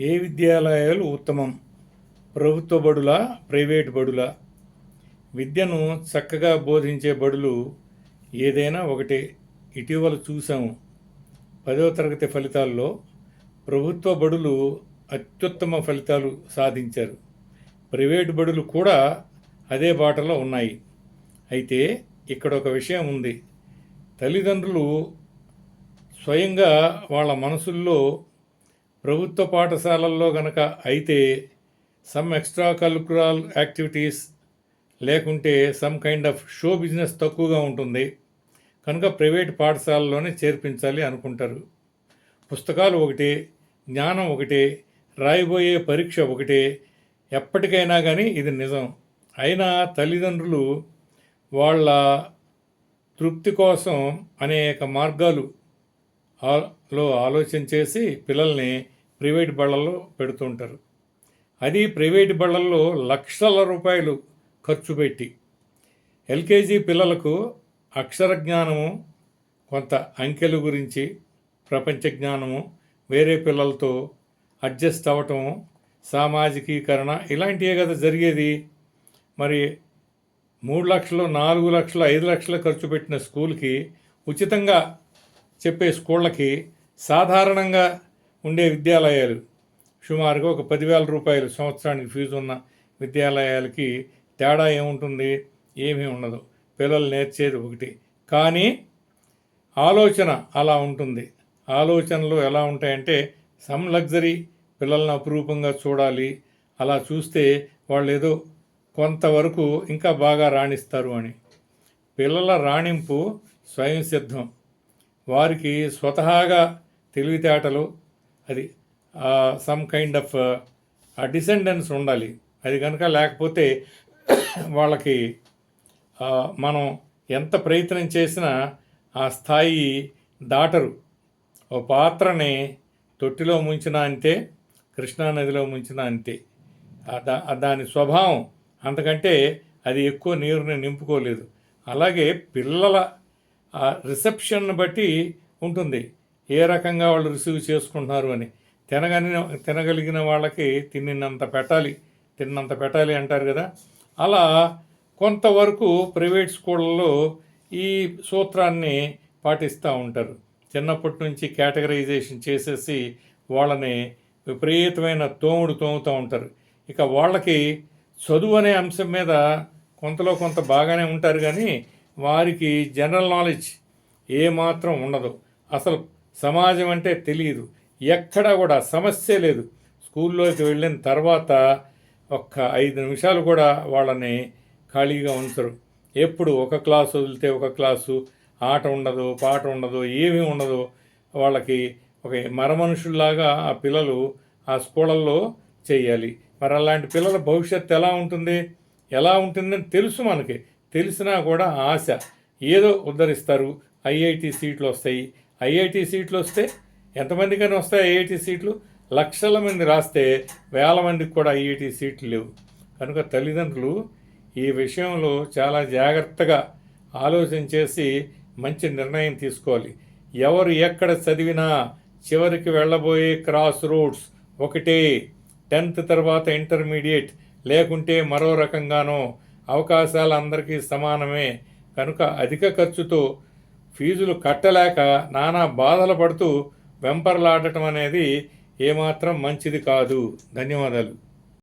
ఏ విద్యాలయాలు ఉత్తమం? ప్రభుత్వ బడుల ప్రైవేట్ బడుల? విద్యను చక్కగా బోధించే బడులు ఏదైనా ఒకటే. ఇటీవల చూసాము పదవ తరగతి ఫలితాల్లో ప్రభుత్వ బడులు అత్యుత్తమ ఫలితాలు సాధించారు. ప్రైవేట్ బడులు కూడా అదే బాటలో ఉన్నాయి. అయితే ఇక్కడ ఒక విషయం ఉంది. తల్లిదండ్రులు స్వయంగా వాళ్ళ మనసుల్లో ప్రభుత్వ పాఠశాలల్లో గనక అయితే సమ్ ఎక్స్ట్రా కరికులర్ యాక్టివిటీస్ లేకుంటే some kind of show business తక్కువగా ఉంటుంది. కనుక ప్రైవేట్ పాఠశాలలోనే చేర్పించాలి అనుకుంటారు. పుస్తకాలు ఒకటే జ్ఞానం ఒకటే రాయబోయే పరీక్ష ఒకటే ఎప్పటికైనా కానీ ఇది నిజం. అయినా తల్లిదండ్రులు వాళ్ళ తృప్తి కోసం అనేక మార్గాలు లో ఆలోచన చేసి పిల్లల్ని ప్రైవేట్ బళ్ళల్లో పెడుతుంటారు. అది ప్రైవేట్ బళ్ళల్లో లక్షల రూపాయలు ఖర్చు పెట్టి ఎల్కేజీ పిల్లలకు అక్షర జ్ఞానము కొంత అంకెలు గురించి ప్రపంచ జ్ఞానము వేరే పిల్లలతో అడ్జస్ట్ అవ్వటము సామాజికీకరణ ఇలాంటివే కదా జరిగేది. మరి మూడు లక్షలు నాలుగు లక్షలు ఐదు లక్షలు ఖర్చు పెట్టిన స్కూల్కి ఉచితంగా చెప్పే స్కూళ్ళకి సాధారణంగా ఉండే విద్యాలయాలు. సుమారుగా ఒక పదివేల రూపాయలు సంవత్సరానికి ఫీజు ఉన్న విద్యాలయాలకి తేడా ఏముంటుంది? ఏమీ ఉండదు. పిల్లలు నేర్చేది ఒకటి. కానీ ఆలోచన అలా ఉంటుంది. ఆలోచనలు ఎలా ఉంటాయంటే సమ్ లగ్జరీ పిల్లల్ని అపురూపంగా చూడాలి. అలా చూస్తే వాళ్ళు ఏదో కొంతవరకు ఇంకా బాగా రాణిస్తారు అని. పిల్లల రాణింపు స్వయం సిద్ధం. వారికి స్వతహాగా తెలివితేటలు అది సమ్ కైండ్ ఆఫ్ డిసెండెన్స్ ఉండాలి. అది కనుక లేకపోతే వాళ్ళకి మనం ఎంత ప్రయత్నం చేసినా ఆ స్థాయి దాటరు. ఓ పాత్రని తొట్టిలో ముంచిన అంతే కృష్ణానదిలో ముంచినా అంతే. దా- దాని స్వభావం అంతకంటే అది ఎక్కువ నీరుని నింపుకోలేదు. అలాగే పిల్లల ఆ రిసెప్షన్ బట్టి ఉంటుంది. ఏ రకంగా వాళ్ళు రిసీవ్ చేసుకుంటున్నారు అని. తినగలిగిన తినగలిగిన వాళ్ళకి తిన్నంత పెట్టాలి తిన్నంత పెట్టాలి అంటారు కదా. అలా కొంతవరకు ప్రైవేట్ స్కూళ్ళలో ఈ సూత్రాన్ని పాటిస్తూ ఉంటారు. చిన్నప్పటి నుంచి కేటగరైజేషన్ చేసేసి వాళ్ళని విపరీతమైన తోముడు తోముతూ ఉంటారు. ఇక వాళ్ళకి చదువు అనే అంశం మీద కొంతలో కొంత బాగానే ఉంటారు కానీ వారికి జనరల్ నాలెడ్జ్ ఏమాత్రం ఉండదు. అసలు సమాజం అంటే తెలియదు. ఎక్కడా కూడా సమస్య లేదు. స్కూల్లోకి వెళ్ళిన తర్వాత ఒక్క ఐదు నిమిషాలు కూడా వాళ్ళని ఖాళీగా ఉంచరు. ఎప్పుడు ఒక క్లాసు వదిలితే ఒక క్లాసు ఆట ఉండదు పాట ఉండదు ఏమీ ఉండదు. వాళ్ళకి ఒక మరమనుషుల్లాగా ఆ పిల్లలు ఆ స్కూళ్ళల్లో చేయాలి. మరి అలాంటి పిల్లల భవిష్యత్తు ఎలా ఉంటుంది? ఎలా ఉంటుందని తెలుసు మనకి. తెలిసినా కూడా ఆశ. ఏదో ఉద్ధరిస్తారు. ఐఐటి సీట్లు వస్తాయి. ఐఐటి సీట్లు వస్తే ఎంతమందికైనా వస్తాయి ఐఐటి సీట్లు? లక్షల మంది రాస్తే వేల మందికి కూడా ఐఐటి సీట్లు లేవు. కనుక తల్లిదండ్రులు ఈ విషయంలో చాలా జాగ్రత్తగా ఆలోచన చేసి మంచి నిర్ణయం తీసుకోవాలి. ఎవరు ఎక్కడ చదివినా చివరికి వెళ్ళబోయే క్రాస్ రోడ్స్ ఒకటే. టెన్త్ తర్వాత ఇంటర్మీడియట్ లేకుంటే మరో రకంగానో అవకాశాలు అందరికీ సమానమే. కనుక అధిక ఖర్చుతో ఫీజులు కట్టలేక నానా బాధలు పడుతూ వెంపర్లాడటం అనేది ఏమాత్రం మంచిది కాదు. ధన్యవాదాలు.